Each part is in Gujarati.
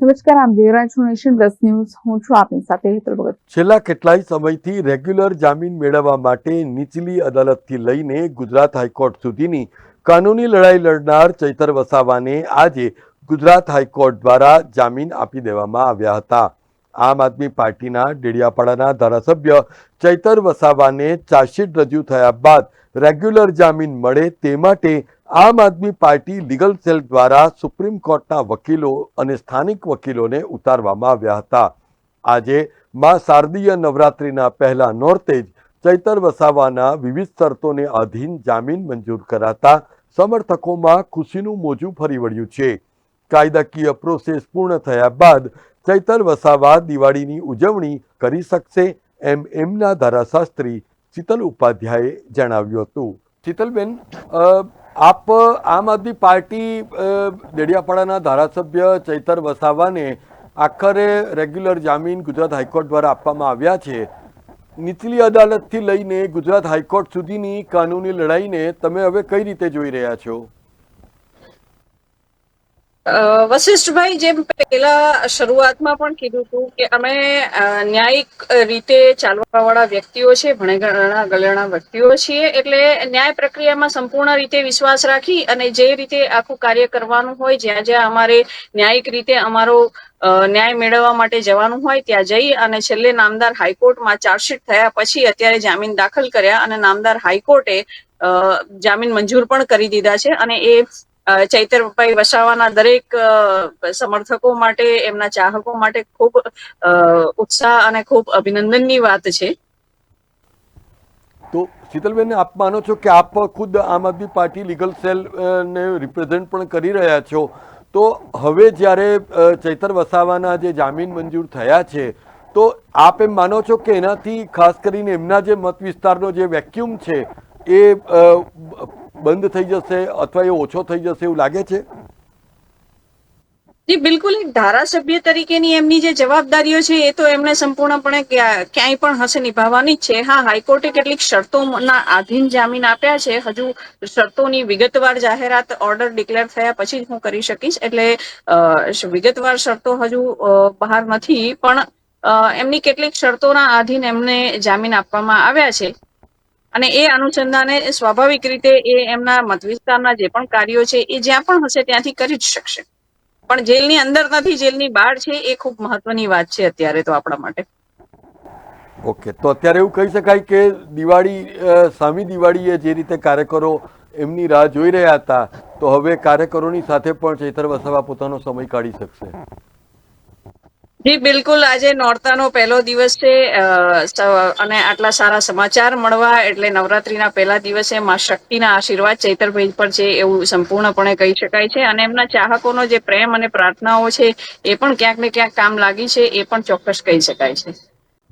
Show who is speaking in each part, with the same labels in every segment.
Speaker 1: નમસ્કાર, આમ દેવરાજ નેશન પ્લસ ન્યૂઝ. હું છું આપની સાથે હેતલ ભગત.
Speaker 2: છેલ્લા કેટલાય સમયથી રેગ્યુલર જામીન મેળવવા માટે નીચલી અદાલતથી લઈને ગુજરાત હાઈકોર્ટ સુધીની કાનૂની લડાઈ લડનાર ચૈતર વસાવાને આજે ગુજરાત હાઈકોર્ટ દ્વારા જામીન આપી દેવામાં આવ્યા હતા. આમ આદમી પાર્ટીના ડેડિયાપાડાના ધારાસભ્ય ચૈતર વસાવાને ચાર્જશીટ રજૂ થયા બાદ રેગ્યુલર જામીન મળે તે માટે Aam Aadmi party legal cell દ્વારા સુપ્રીમ કોર્ટના વકીલો અને સ્થાનિક વકીલોને ઉતારવામાં આવ્યા હતા. આજે મા શારદીય નવરાત્રિના પહેલા નોરતે જ ચૈતર વસાવાના વિવિધ શરતોને આધીન જામીન મંજૂર કરાતા સમર્થકોમાં ખુશીનું મોજું ફરી વળ્યું છે. કાયદાકીય પ્રોસેસ પૂર્ણ થયા બાદ ચૈતર વસાવા દિવાળીની ઉજવણી કરી શકશે એમ એમના ધારાશાસ્ત્રી શીતલ ઉપાધ્યાયે જણાવ્યું હતું. શીતલબેન આપ, આમ આદમી પાર્ટી દેડિયાપાડાના ધારાસભ્ય ચૈતર વસાવાને આખરે રેગ્યુલર જામીન ગુજરાત હાઈકોર્ટ દ્વારા આપવામાં આવ્યા છે. નીચલી અદાલતથી લઈને ગુજરાત હાઈકોર્ટ સુધીની કાનૂની લડાઈને તમે હવે કઈ રીતે જોઈ રહ્યા છો?
Speaker 3: વશિષ્ઠભાઈ, જેમ પહેલા શરૂઆતમાં પણ કીધું હતું કે અમે ન્યાયિક રીતે ચાલવા વાળા વ્યક્તિઓ છે ભણેગણા ગલેણા વ્યક્તિઓ છીએ, એટલે ન્યાય પ્રક્રિયામાં સંપૂર્ણ રીતે વિશ્વાસ રાખી અને જે રીતે આખું કાર્ય કરવાનું હોય, જ્યાં જ્યાં અમારે ન્યાયિક રીતે અમારો ન્યાય મેળવવા માટે જવાનું હોય, ત્યાં જઈ અને છેલ્લે નામદાર હાઈકોર્ટમાં ચાર્જશીટ થયા પછી અત્યારે જામીન દાખલ કર્યા અને નામદાર હાઈકોર્ટે જામીન મંજૂર પણ કરી દીધા છે અને એ ચૈતરભાઈ વસાવાના દરેક સમર્થકો માટે, એમના ચાહકો માટે ખૂબ ઉત્સાહ અને ખૂબ અભિનંદનની વાત છે.
Speaker 2: તો શીતલબેન, આપ માનો છો કે આપ ખુદ Aam Aadmi party legal cell ને રિપ્રેઝેન્ટ પણ કરી રહ્યા છો? તો હવે જ્યારે ચૈતર વસાવાના જે જામીન મંજૂર થયા છે, તો આપ એમ માનો છો કે એનાથી ખાસ કરીને એમના જે મત વિસ્તારનો જે વેક્યુમ છે, એ બંધ થઈ જશે અથવા એ ઓછો થઈ જશે એવું લાગે છે?
Speaker 3: જી, બિલકુલ. એક ધારાસભ્ય તરીકેની એમની જે જવાબદારીઓ છે, એ તો એમને સંપૂર્ણપણે ક્યા- ક્યાંય પણ હશે નિભાવવાની જ છે. હા, હાઈકોર્ટે કેટલીક શરતોના આધીન જામીન આપ્યા છે. હજુ શરતોની વિગતવાર જાહેરાત ઓર્ડર ડિક્લેર થયા પછી જ હું કરી શકીશ. એટલે વિગતવાર શરતો હજુ બહાર નથી. પણ એમની કેટલીક શરતોના આધીન એમને જામીન આપવામાં આવ્યા છે. અને એ અનુસંધાને સ્વાભાવિક રીતે એ એમના મત વિસ્તારના જે પણ કાર્યો છે, એ જ્યાં પણ હશે ત્યાંથી કરી જ શકશે. પણ જેલની અંદર નથી, જેલની બહાર છે, એ ખૂબ મહત્વની વાત છે અત્યારે તો આપણા માટે.
Speaker 2: ઓકે, તો અત્યારે એવું કહી શકાય કે દિવાળી સામી દિવાળીએ જે રીતે કાર્યકરો એમની રાહ જોઈ રહ્યા હતા, તો હવે કાર્યકરોની સાથે પણ ચૈતર વસાવા પોતાનો સમય કાઢી શકશે.
Speaker 3: જી બિલકુલ. આજે નોરતાનો પહેલો દિવસ છે. અ, અને આટલા સારા સમાચાર મળવા એટલે નવરાત્રીના પહેલા દિવસે માં શક્તિના આશીર્વાદ ચૈતરભાઈ પર છે એવું સંપૂર્ણપણે કહી શકાય છે. અને એમના ચાહકોનો જે પ્રેમ અને પ્રાર્થનાઓ છે એ પણ ક્યાંક ને ક્યાંક કામ લાગી છે એ પણ ચોક્કસ કહી શકાય છે.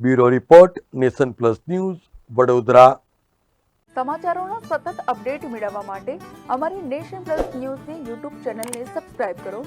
Speaker 2: Bureau report nation plus news Vadodara.
Speaker 1: સમાચારોના સતત અપડેટ મેળવવા માટે અમારી નેશન પ્લસ ન્યૂઝની યુટ્યુબ ચેનલને સબસ્ક્રાઇબ કરો.